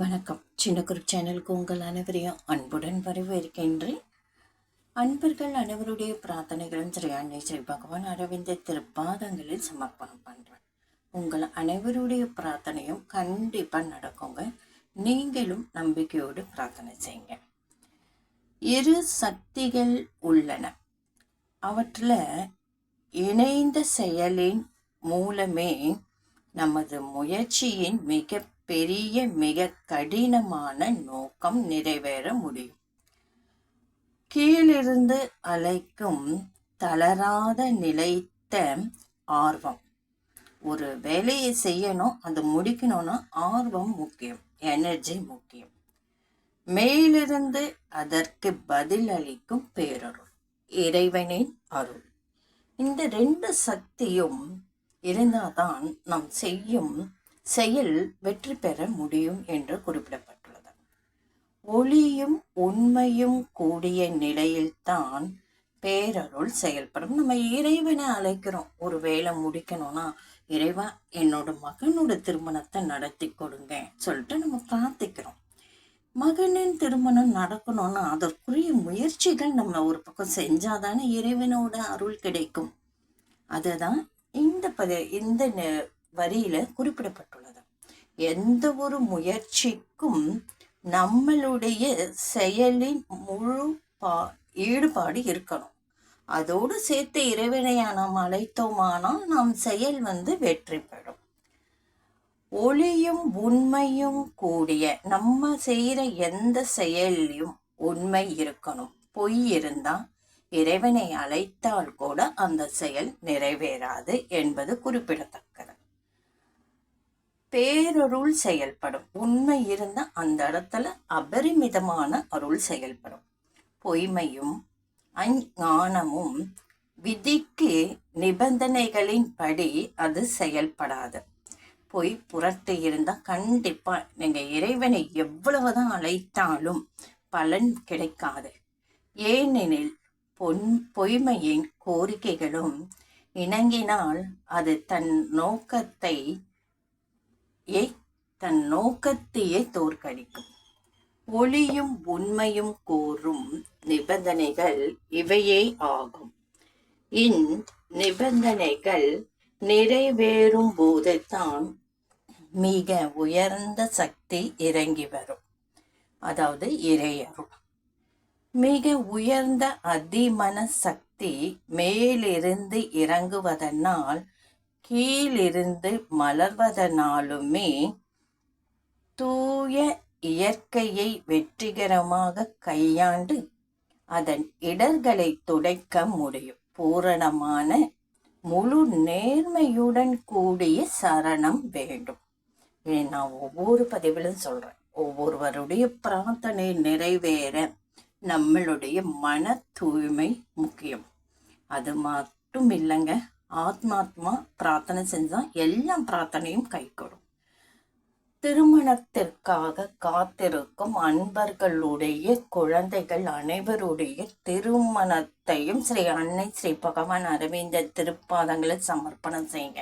வணக்கம். சின்ன குரூப் சேனலுக்கு உங்கள் அனைவரையும் அன்புடன் வரவேற்கின்றேன். அன்பர்கள் அனைவருடைய பிரார்த்தனைகளும் ஸ்ரீ அன்னை ஸ்ரீ பகவான் அரவிந்த திருப்பாதங்களில் சமர்ப்பணம் பண்ணுறேன் உங்கள் அனைவருடைய பிரார்த்தனையும் கண்டிப்பாக நடக்குங்க. நீங்களும் நம்பிக்கையோடு பிரார்த்தனை செய்யுங்க. இரு சக்திகள் உள்ளன. அவற்றில் இணைந்த செயலின் மூலமே நமது முயற்சியின் மிக பெரிய மிக கடினமான நோக்கம் நிறைவேற முடியும். கீழிருந்து அழைக்கும் தளராத நிலைத்த ஆர்வம். ஒரு வேலையை செய்யணும் அது முடிக்கணும்னா ஆர்வம் முக்கியம் எனர்ஜி முக்கியம். மேலிருந்து அதற்கு பதில் அளிக்கும் பேரருள் இறைவனின் அருள். இந்த ரெண்டு சக்தியும் இருந்தால்தான் நாம் செய்யும் செயல் வெற்றி பெற முடியும் என்று குறிப்பிடப்பட்டுள்ளது. ஒளியும் உண்மையும் கூடிய நிலையில்தான் பேரருள் செயல்படும். நம்ம இறைவனை அழைக்கிறோம். ஒரு வேலை முடிக்கணும்னா இறைவா என்னோட மகனோட திருமணத்தை நடத்தி கொடுங்க சொல்லிட்டு நம்ம பிரார்த்திக்கிறோம். மகனின் திருமணம் நடக்கணும்னா அதற்குரிய முயற்சிகள் நம்ம ஒரு பக்கம் செஞ்சாதானே இறைவனோட அருள் கிடைக்கும். அதுதான் இந்த பத இந்த வரியில குறிப்பிடப்பட்டுள்ளது. எந்த ஒரு முயற்சிக்கும் நம்மளுடைய செயலின் முழு பா ஈடுபாடு இருக்கணும். அதோடு சேர்த்து இறைவனையா நாம் அழைத்தோமானால் நம் செயல் வந்து வெற்றி பெறும். ஒளியும் உண்மையும் கூடிய நம்ம செய்கிற எந்த செயலையும் உண்மை இருக்கணும். பொய் இருந்தால் இறைவனை அழைத்தால் கூட அந்த செயல் நிறைவேறாது என்பது குறிப்பிடத்தக்கது. பேரருள் செயல்படும். உண்மை இருந்த அந்த இடத்துல அபரிமிதமான அருள் செயல்படும். பொய்மையும் அஞ்ஞானமும் விதிக்கு நிபந்தனைகளின் படி அது செயல்படாது. பொய் புரட்டு இருந்தால் கண்டிப்பாக நீங்கள் இறைவனை எவ்வளவுதான் அழைத்தாலும் பலன் கிடைக்காது. ஏனெனில் பொன் பொய்மையின் கோரிக்கைகளும் இணங்கினால் அது தன் நோக்கத்தை தன் நோக்கத்தையே தோற்கடிக்கும். ஒளியும் உண்மையும் கூறும் நிபந்தனைகள் இவையே ஆகும். இந்நிபந்தனைகள் நிறைவேறும் போதுதான் மிக உயர்ந்த சக்தி இறங்கி வரும். அதாவது இறையரும் மிக உயர்ந்த அதிமன சக்தி மேலிருந்து இறங்குவதனால் கீழிருந்து மலர்வதனாலுமே தூய இயற்கையை வெற்றிகரமாக கையாண்டு அதன் இடர்களை துடைக்க முடியும். பூரணமான முழு நேர்மையுடன் கூடிய சரணம் வேண்டும். இதை நான் ஒவ்வொரு பதிவிலும் சொல்றேன். ஒவ்வொருவருடைய பிரார்த்தனை நிறைவேற நம்மளுடைய மன தூய்மை முக்கியம். அது மட்டும் இல்லைங்க ஆத்மாத்மா பிரார்த்தனை செஞ்சா எல்லா பிரார்த்தனையும் கைகூடும். திருமணத்திற்காக காத்திருக்கும் அன்பர்களுடைய குழந்தைகள் அனைவருடைய திருமணத்தையும் ஸ்ரீ அன்னை ஸ்ரீ பகவான் அரவிந்த திருப்பாதங்களை சமர்ப்பணம் செய்யுங்க.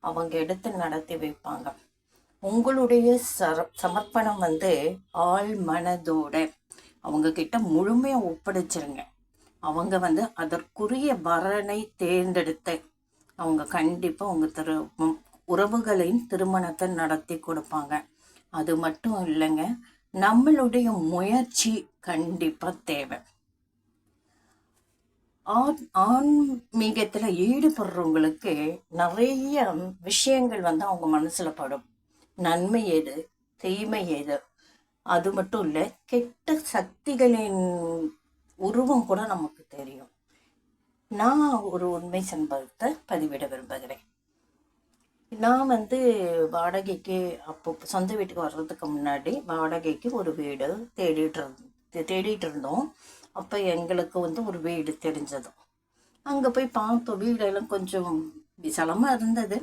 அவங்க எடுத்து நடத்தி வைப்பாங்க. உங்களுடைய சர சமர்ப்பணம் வந்து ஆள் மனதோட அவங்க கிட்ட முழுமையாக ஒப்படைச்சிருங்க. அவங்க வந்து அதற்குரிய வரனை தேர்ந்தெடுத்த அவங்க கண்டிப்பாக அவங்க திரு உறவுகளின் திருமணத்தை நடத்தி கொடுப்பாங்க. அது மட்டும் இல்லைங்க நம்மளுடைய முயற்சி கண்டிப்பாக தேவை. ஆன்மீகத்தில் ஈடுபடுறவங்களுக்கு நிறைய விஷயங்கள் வந்து அவங்க மனசில் படும். நன்மை எது தீமை எது? அது மட்டும் இல்லை கெட்ட சக்திகளின் உருவம் கூட நமக்கு தெரியும். நான் ஒரு உண்மை சம்பவத்தை பதிவிட விரும்புகிறேன். நான் வந்து வாடகைக்கு அப்போ சொந்த வீட்டுக்கு வர்றதுக்கு முன்னாடி வாடகைக்கு ஒரு வீடு தேடிட்டு இருந்து தேடிட்டு இருந்தோம். அப்போ எங்களுக்கு வந்து ஒரு வீடு தெரிஞ்சதும் அங்கே போய் பார்த்தோம். வீடெல்லாம் கொஞ்சம் விசாலமாக இருந்தது.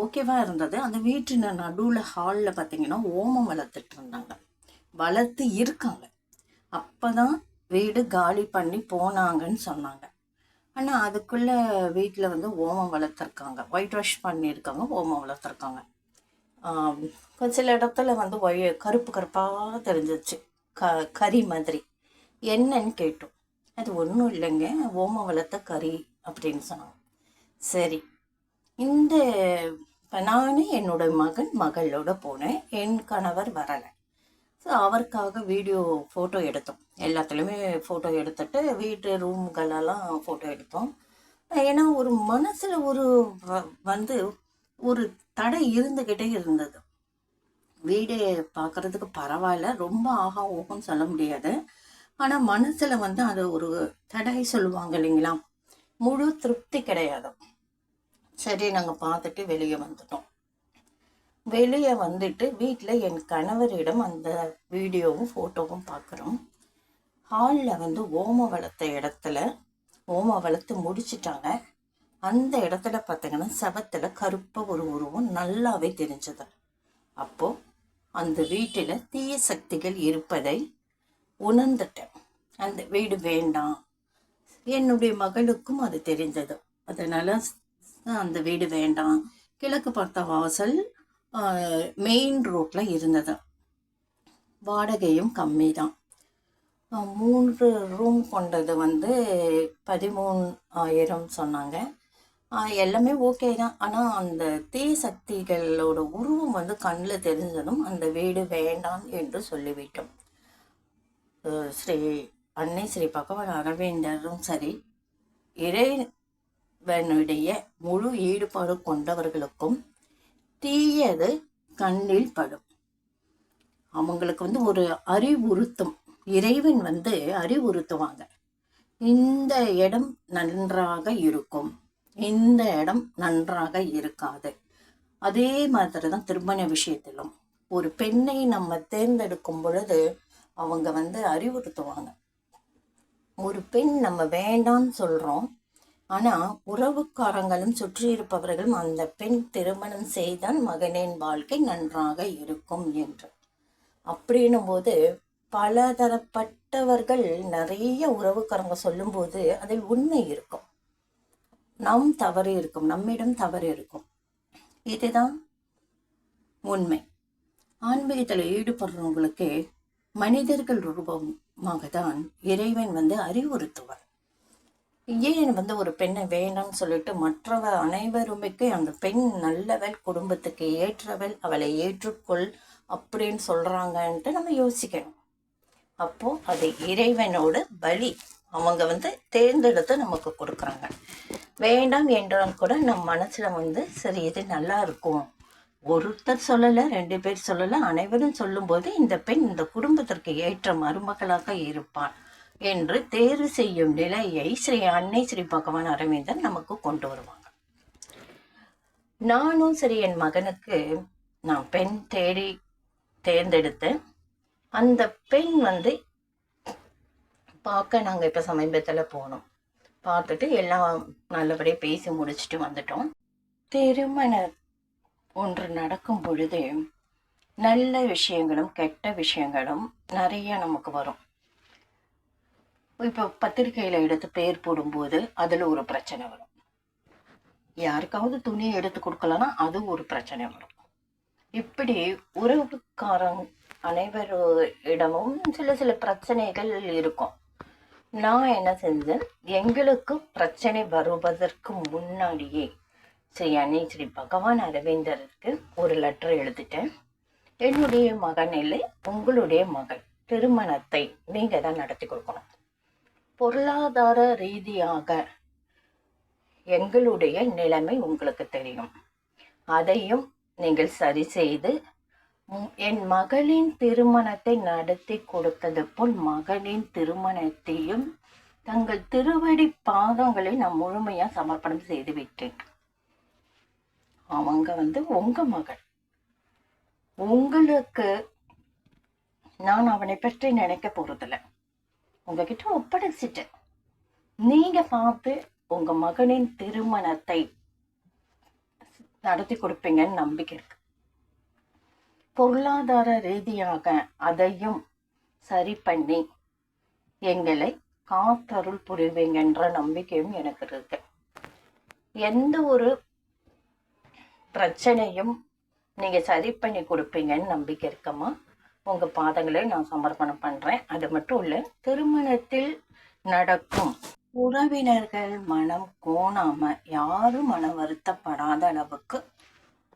ஓகேவாக இருந்தது. அந்த வீட்டின் நடுவில் ஹாலில் பார்த்தீங்கன்னா ஓமம் வளர்த்துட்டு இருந்தாங்க. வளர்த்து இருக்காங்க. அப்போ தான் வீடு காலி பண்ணி போனாங்கன்னு சொன்னாங்க. ஆனால் அதுக்குள்ளே வீட்டில் வந்து ஓமம் வளர்த்துருக்காங்க. ஒயிட் வாஷ் பண்ணியிருக்காங்க ஓமம் வளர்த்துருக்காங்க. சில இடத்துல வந்து ஒய கருப்பு கருப்பாக தெரிஞ்சிச்சு க கறி மாதிரி. என்னன்னு கேட்டோம். அது ஒன்றும் இல்லைங்க. ஓமம் வளர்த்த கறி அப்படின்னு சொன்னாங்க. சரி. இந்த இப்போ நான் என்னோட மகன் மகளோட போனேன். என் கணவர் வரலை. ஸோ அவருக்காக வீடியோ ஃபோட்டோ எடுத்தோம். எல்லாத்துலேயுமே ஃபோட்டோ எடுத்துட்டு வீட்டு ரூம்களெல்லாம் ஃபோட்டோ எடுத்தோம். ஏன்னா ஒரு மனசில் ஒரு வந்து ஒரு தடை இருந்துக்கிட்டே இருந்தது. வீடு பார்க்கறதுக்கு பரவாயில்ல. ரொம்ப ஆகா ஓகோன்னு சொல்ல முடியாது. ஆனால் மனசில் வந்து அது ஒரு தடை சொல்லுவாங்க இல்லைங்களா? முழு திருப்தி கிடையாது. சரி நாங்கள் பார்த்துட்டு வெளியே வந்துட்டோம். வெளியே வந்துட்டு வீட்டில் என் கணவரிடம் அந்த வீடியோவும் ஃபோட்டோவும் பார்க்குறோம் ஹாலில் வந்து ஓம வளர்த்த இடத்துல ஓம வளர்த்து முடிச்சிட்டாங்க. அந்த இடத்துல பார்த்தீங்கன்னா செவத்தில் கருப்பாக ஒரு உருவம் நல்லாவே தெரிஞ்சது. அப்போ அந்த வீட்டில் தீய சக்திகள் இருப்பதை உணர்ந்துட்டேன். அந்த வீடு வேண்டாம். என்னுடைய மகளுக்கும் அது தெரிஞ்சது. அதனால் அந்த வீடு வேண்டாம். கிழக்கு பார்த்த வாசல் மெயின் ரோட்டில் இருந்தது. வாடகையும் கம்மி தான் மூன்று ரூம் கொண்டது வந்து பதிமூணு ஆயிரம் சொன்னாங்க எல்லாமே ஓகே தான். ஆனால் அந்த தீய சக்திகளோட உருவம் வந்து கண்ணில் தெரிஞ்சதும் அந்த வீடு வேண்டாம் என்று சொல்லிவிட்டோம். ஸ்ரீ அன்னை ஸ்ரீ பகவான் அரவிந்தரும் சரி இறைவனுடைய முழு ஈடுபாடு கொண்டவர்களுக்கும் தீயது கண்ணில் படும். அவங்களுக்கு வந்து ஒரு அறிவுறுத்தும். இறைவன் வந்து அறிவுறுத்துவாங்க. இந்த இடம் நன்றாக இருக்கும். இந்த இடம் நன்றாக இருக்காது. அதே மாதிரி தான் திருமண விஷயத்திலும். ஒரு பெண்ணை நம்ம தேர்ந்தெடுக்கும் பொழுது அவங்க வந்து அறிவுறுத்துவாங்க. ஒரு பெண் நம்ம வேண்டாம்னு சொல்கிறோம் ஆனா உறவுக்காரங்களும் சுற்றி இருப்பவர்களும் அந்த பெண் திருமணம் செய்தால் மகனின் வாழ்க்கை நன்றாக இருக்கும் என்று. அப்படின்னும் போது பலதரப்பட்டவர்கள் நிறைய உறவுக்காரங்க சொல்லும்போது அதில் உண்மை இருக்கும். நம் தவறு இருக்கும் நம்மிடம் தவறு இருக்கும். இதுதான் உண்மை. ஆன்மீகத்தில் ஈடுபடுறவங்களுக்கு மனிதர்கள் ரூபமாக தான் இறைவன் வந்து அறிவுறுத்துவார். ஏன் வந்து ஒரு பெண்ணை வேண்டாம்னு சொல்லிட்டு மற்றவ அனைவருமைக்கு அந்த பெண் நல்லவள் குடும்பத்துக்கு ஏற்றவள் அவளை ஏற்றுக்கொள் அப்படின்னு சொல்கிறாங்கன்ட்டு நம்ம யோசிக்கணும். அப்போது அது இறைவனோட பலி அவங்க வந்து தேர்ந்தெடுத்து நமக்கு கொடுக்குறாங்க. வேண்டாம் என்றால் கூட நம் மனசில் வந்து சரி இது நல்லா இருக்கும். ஒருத்தர் சொல்லலை ரெண்டு பேர் சொல்லலை அனைவரும் சொல்லும்போது இந்த பெண் இந்த குடும்பத்திற்கு ஏற்ற மருமகளாக இருப்பான் என்று தேர்வு செய்யும் நிலையை ஸ்ரீ அன்னை ஸ்ரீ பகவான் அரவிந்தன் நமக்கு கொண்டு வருவாங்க. நானும் சரி என் மகனுக்கு நான் பெண் தேடி தேர்ந்தெடுத்தேன். அந்த பெண் வந்து பார்க்க நாங்கள் இப்போ சமீபத்தில் போனோம். பார்த்துட்டு எல்லாம் நல்லபடியாக பேசி முடிச்சுட்டு வந்துட்டோம். திருமண ஒன்று நடக்கும் பொழுது நல்ல விஷயங்களும் கெட்ட விஷயங்களும் நிறைய நமக்கு வரும். இப்போ பத்திரிக்கையில் எடுத்து பேர் போடும்போது அதில் ஒரு பிரச்சனை வரும். யாருக்காவது துணியை எடுத்து கொடுக்கலன்னா அது ஒரு பிரச்சனை வரும். இப்படி உறவுக்காரன் அனைவரிடமும் சில சில பிரச்சனைகள் இருக்கும். நான் என்ன செஞ்சேன்? எங்களுக்கு பிரச்சனை வருவதற்கு முன்னாடியே ஸ்ரீ அன்னை ஸ்ரீ பகவான் அரவிந்தருக்கு ஒரு லெட்டர் எழுதிட்டேன். என்னுடைய மகன் இல்லை உங்களுடைய மகள். திருமணத்தை நீங்கள் தான் நடத்தி கொடுக்கணும். பொருளாதார ரீதியாக எங்களுடைய நிலைமை உங்களுக்கு தெரியும். அதையும் நீங்கள் சரி செய்து என் மகளின் திருமணத்தை நடத்தி கொடுத்தது போல் மகளின் திருமணத்தையும் தங்கள் திருவடி பாதங்களை நான் முழுமையாக சமர்ப்பணம் செய்து விட்டேன். அவங்க வந்து உங்க மகள். உங்களுக்கு நான் அவனை பற்றி நினைக்க போறதில்லை. உங்ககிட்ட ஒப்படைச்சிட்டேன் நீங்க பார்த்து உங்க மகனின் திருமணத்தை நடத்தி கொடுப்பீங்கன்னு நம்பிக்கை இருக்கு. பொருளாதார ரீதியாக அதையும் சரி பண்ணி எங்களை காத்தருள் புரிவீங்கன்ற நம்பிக்கையும் எனக்கு இருக்கு. எந்த ஒரு பிரச்சனையும் நீங்கள் சரி பண்ணி கொடுப்பீங்கன்னு நம்பிக்கை இருக்கம்மா உங்கள் பாதங்களை நான் சமர்ப்பணம் பண்ணுறேன் அது மட்டும் இல்லை திருமணத்தில் நடக்கும் உறவினர்கள் மனம் கோணாம யாரும் மனம் வருத்தப்படாத அளவுக்கு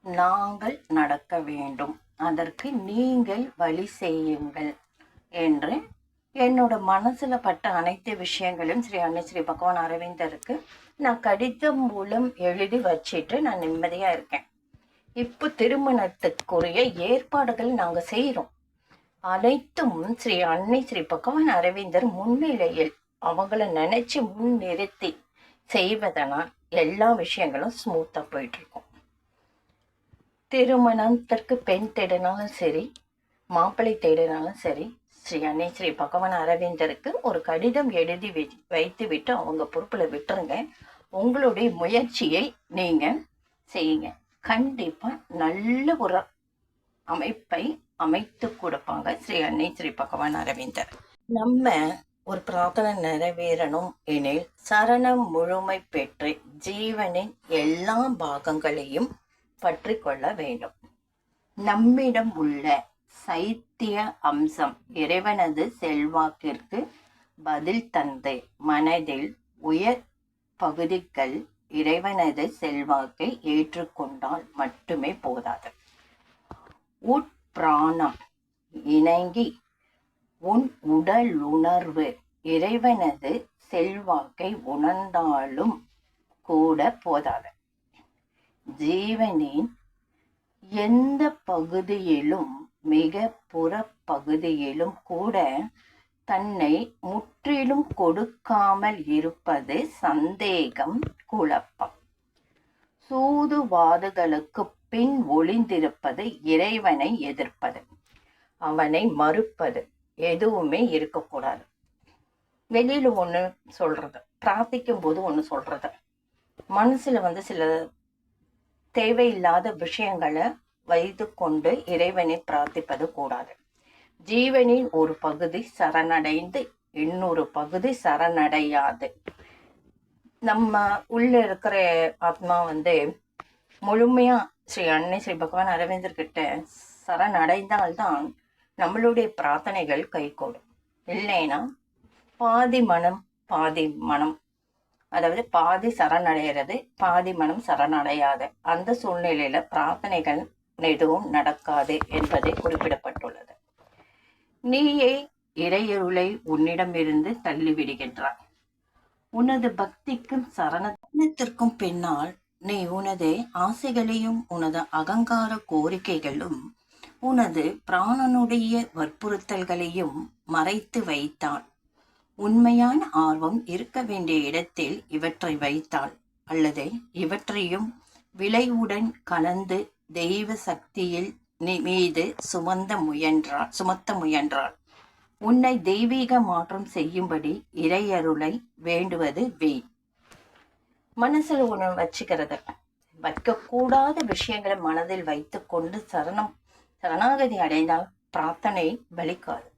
நாங்கள் நடக்க வேண்டும். அதற்கு நீங்கள் வழி செய்யுங்கள் என்று என்னோட மனசில் பட்ட அனைத்து விஷயங்களும் ஸ்ரீ அன்னை ஸ்ரீ பகவான் அரவிந்தருக்கு நான் கடிதம் மூலம் எழுதி வச்சிட்டு நான் நிம்மதியாக இருக்கேன். இப்போ திருமணத்துக்குரிய ஏற்பாடுகள் நாங்கள் செய்கிறோம் அனைத்தும் ஸ்ரீ அன்னை ஸ்ரீ பகவான் அரவிந்தர் முன்னிலையில் அவங்கள நினைச்சு முன் நிறுத்தி செய்வதனால் எல்லா விஷயங்களும் ஸ்மூத்தாக போயிட்டு இருக்கும் திருமணத்திற்கு பெண் தேடினாலும் சரி மாப்பிள்ளை தேடினாலும் சரி ஸ்ரீ அன்னை ஸ்ரீ பகவான் அரவிந்தருக்கு ஒரு கடிதம் எழுதி வை- வைத்து விட்டு அவங்க பொறுப்பில் விட்டுருங்க. உங்களுடைய முயற்சியை நீங்கள் செய்யுங்க. கண்டிப்பாக நல்ல ஒரு அமைப்பை அமைத்து கொடுப்பாங்க ஸ்ரீ அன்னை ஸ்ரீ பகவான் அரவிந்தர். நம்ம ஒரு பிரார்த்தனை நிறைவேறணும் எனில் சரணம் முழுமை பெற்று ஜீவனின் எல்லா பாகங்களையும் பற்றி கொள்ள வேண்டும். நம்மிடம் உள்ள சைத்திய அம்சம் இறைவனது செல்வாக்கிற்கு பதில் தந்து மனதில் உயர் பகுதிகள் இறைவனது செல்வாக்கை ஏற்றுக்கொண்டால் மட்டுமே போதாது. பிராணம். இணங்கி உன் உடல் உணர்வு இறைவனது செல்வாக்கை உணர்ந்தாலும் கூட போதாது. ஜீவனின் எந்த பகுதியிலும் மிக புறப்பகுதியிலும் கூட தன்னை முற்றிலும் கொடுக்காமல் இருப்பது சந்தேகம் குழப்பம். சூதுவாதுகளுக்கு பின் ஒளிந்திருப்பது இறைவனை எதிர்ப்பது அவனை மறுப்பது எதுவுமே இருக்கக்கூடாது. வெளியில ஒண்ணு சொல்றது பிரார்த்திக்கும் போது ஒன்று சொல்றது. மனசுல வந்து சில தேவையில்லாத விஷயங்களை வைத்து கொண்டு இறைவனை பிரார்த்திப்பது கூடாது. ஜீவனின் ஒரு பகுதி சரணடைந்து இன்னொரு பகுதி சரணடையாது. நம்ம உள்ள இருக்கிற ஆத்மா வந்து முழுமையாக ஸ்ரீ அன்னை ஸ்ரீ பகவான் அரவிந்தர் கிட்ட சரணடைந்தால்தான் நம்மளுடைய பிரார்த்தனைகள் கைகூடும். இல்லைன்னா பாதி மனம் பாதி மனம். அதாவது பாதி சரணடைகிறது பாதி மனம் சரணடையாது. அந்த சூழ்நிலையில பிரார்த்தனைகள் எதுவும் நடக்காது என்பதை குறிப்பிடப்பட்டுள்ளது. நீயே இறையருளை உன்னிடமிருந்து தள்ளிவிடுகின்றாய். உனது பக்திக்கும் சரணத்திற்கும் பின்னால் நீ உனது ஆசைகளையும் உனது அகங்கார கோரிக்கைகளும் உனது பிராணனுடைய வற்புறுத்தல்களையும் மறைத்து வைத்தாள். உண்மையான ஆர்வம் இருக்க வேண்டிய இடத்தில் இவற்றை வைத்தாள். அல்லது இவற்றையும் விளைவுடன் கலந்து தெய்வ சக்தியில் நீ மீது சுமந்த முயன்றாள் சுமத்த முயன்றாள். உன்னை தெய்வீக மாற்றம் செய்யும்படி இறையருளை வேண்டுவது வீண். மனசில் ஒண்ணு வச்சுக்கிறது. வைக்கக்கூடாத விஷயங்களை மனதில் வைத்துக்கொண்டு சரணம் சரணாகதி அடைந்தால் பிரார்த்தனை பலிக்காது.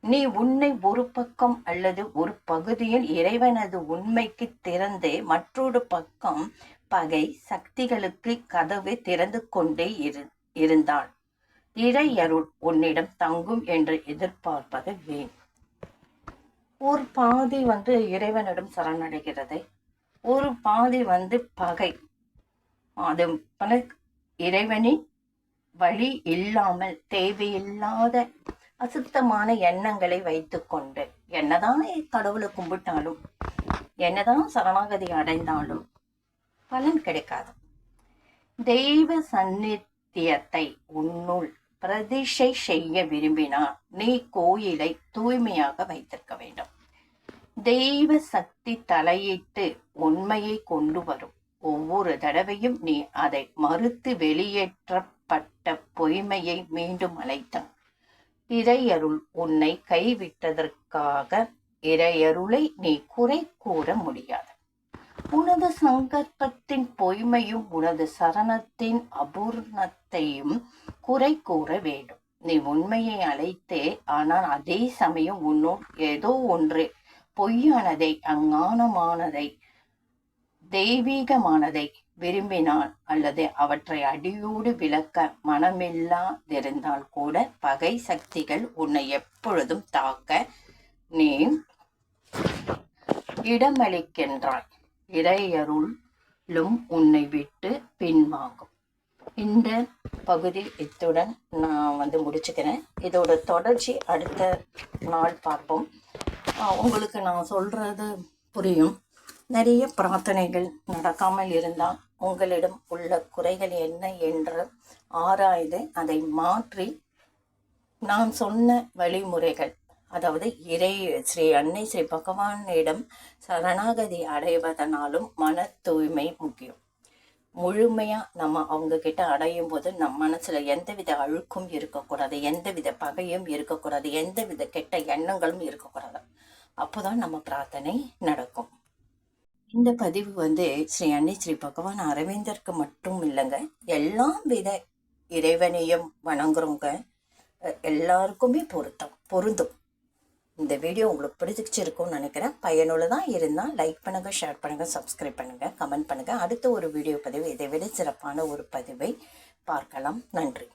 நீ உன்னை ஒரு பக்கம் அல்லது ஒரு பகுதியில் இறைவனது உண்மைக்கு திறந்து மற்றொரு பக்கம் பகை சக்திகளுக்கு கதவு திறந்து கொண்டே இரு இருந்தாள். இறையருள் உன்னிடம் தங்கும் என்று எதிர்பார்ப்பது வீண். ஒரு பாதி வந்து இறைவனிடம் சரணடைகிறது ஒரு பாதி வந்து பகை. அது பல இறைவனின் வழி இல்லாமல் தேவையில்லாத அசுத்தமான எண்ணங்களை வைத்துக்கொண்டு என்னதான் கடவுளை கும்பிட்டாலும் என்னதான் சரணாகதி அடைந்தாலும் பலன் கிடைக்காது. தெய்வ சந்நித்தியத்தை உன்னுள் பிரதிஷை செய்ய விரும்பினால் நீ கோயிலை தூய்மையாக வைத்திருக்க வேண்டும். தெய்வ சக்தி தலையிட்டு உண்மையை கொண்டு வரும். ஒவ்வொரு தடவையும் நீ அதை மறுத்து வெளியேற்றப்பட்ட பொய்மையை மீண்டும் அழைத்தான் இறையருள் உன்னை கைவிட்டதற்காக இறையருளை நீ குறை கூற முடியாது. உனது சங்கற்பத்தின் பொய்மையும் உனது சரணத்தின் அபூர்ணத்தையும் குறை கூற வேண்டும். நீ உண்மையை அழைத்தே ஆனால் அதே சமயம் உன்னுள் ஏதோ ஒன்று பொய்யானதை அஞ்ஞானமானதை தெய்வீகமானதை விரும்பினால் அல்லது அவற்றை அடியோடு விளக்க மனமில்லாதிருந்தால் கூட பகை சக்திகள் உன்னை எப்பொழுதும் தாக்க நீ இடமளிக்கின்றாய். இறையருளும் உன்னை விட்டு பின்வாங்கும். இந்த பகுதி இத்துடன் நான் வந்து முடிச்சுக்கிறேன். இதோட தொடர்ச்சி அடுத்த நாள் பார்ப்போம். உங்களுக்கு நான் சொல்கிறது புரியும். நிறைய பிரார்த்தனைகள் நடக்காமல் இருந்தால் உங்களிடம் உள்ள குறைகள் என்ன என்று ஆராய்ந்து அதை மாற்றி நான் சொன்ன வழிமுறைகள் அதாவது இறை ஸ்ரீ அன்னை ஸ்ரீ பகவானிடம் சரணாகதி அடைவதனாலும் மன தூய்மை முக்கியம். முழுமையாக நம்ம அவங்க கிட்ட அடையும் போது நம் மனசில் எந்தவித அழுக்கும் இருக்கக்கூடாது எந்தவித பகையும் இருக்கக்கூடாது எந்தவித கெட்ட எண்ணங்களும் இருக்கக்கூடாது. அப்போதான் நம்ம பிரார்த்தனை நடக்கும். இந்த பதிவு வந்து ஸ்ரீ அன்னை ஸ்ரீ பகவான் அரவிந்தருக்கு மட்டும் இல்லைங்க எல்லா வித இறைவனையும் வணங்குறவங்க எல்லாருக்குமே பொருத்தம் பொருந்தும். இந்த வீடியோ உங்களுக்கு பிடிச்சிருக்கும்னு நினைக்கிறேன். பயனுள்ளதாக இருந்தால் லைக் பண்ணுங்கள் ஷேர் பண்ணுங்கள் சப்ஸ்கிரைப் பண்ணுங்கள் கமெண்ட் பண்ணுங்கள் அடுத்த ஒரு வீடியோ பதிவு இதை விட சிறப்பான ஒரு பதிவை பார்க்கலாம். நன்றி.